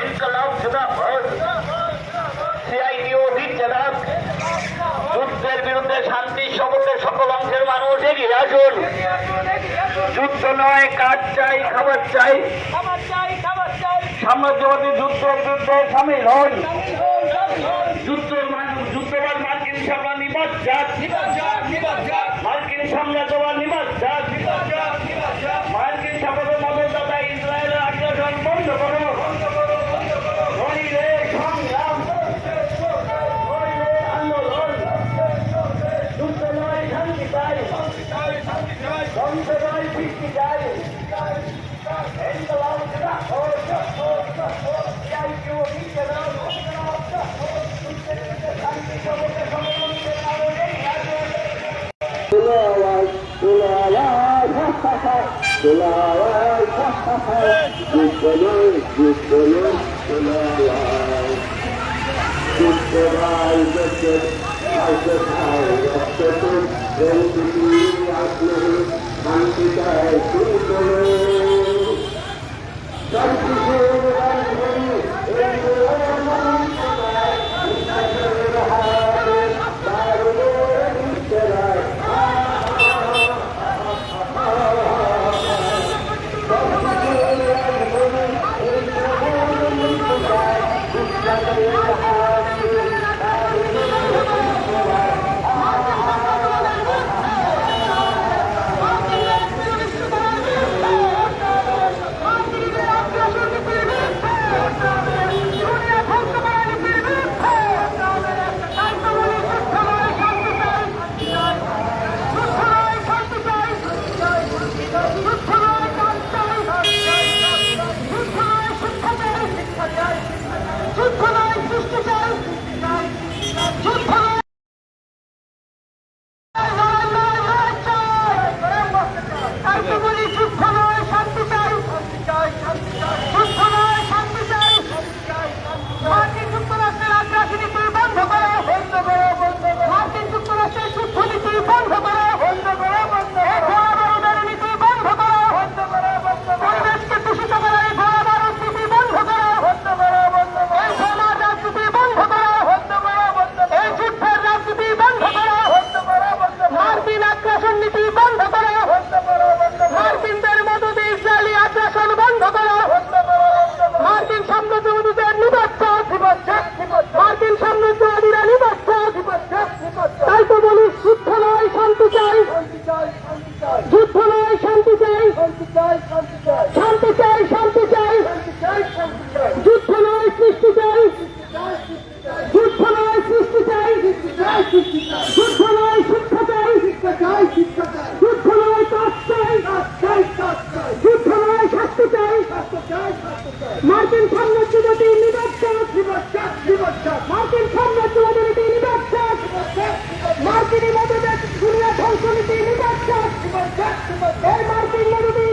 ইনকলাব জিন্দাবাদ সিআইটিও যুদ্ধ নয় কাজ চাই খাবার চাই। খাবার চাই খাবার চাই। সাম্রাজ্যবাদী যুদ্ধের বিরুদ্ধে সামিল হন। যুদ্ধ যুদ্ধবাদ মার্কিন সাম্রাজ্য নিবাস জাত মার্কিন সাম্রাজ্যবাদ নিবাস জাত ha ha ha. Tulo awas, ha ha ha. Yukulu, yukulu, tulo awas. Yukulu, yukulu, Hazret চাই চাই যুদ্ধ নয় শিক্ষা চাই শিক্ষা চাই শিক্ষা চাই যুদ্ধ নয় কাজ চাই কাজ চাই কাজ চাই যুদ্ধ নয় শাস্তি চাই স্বাস্থ্য চাই স্বাস্থ্য চাই মার্কিন সাম্রাজ্যবাদী নিবাসচাক বিবাদ বিবাদ মার্কিন সাম্রাজ্যবাদী নীতি নিবাসচাক মার্কিন মদদের দুনিয়া ধ্বংস নীতি এই মার্কিন মদতি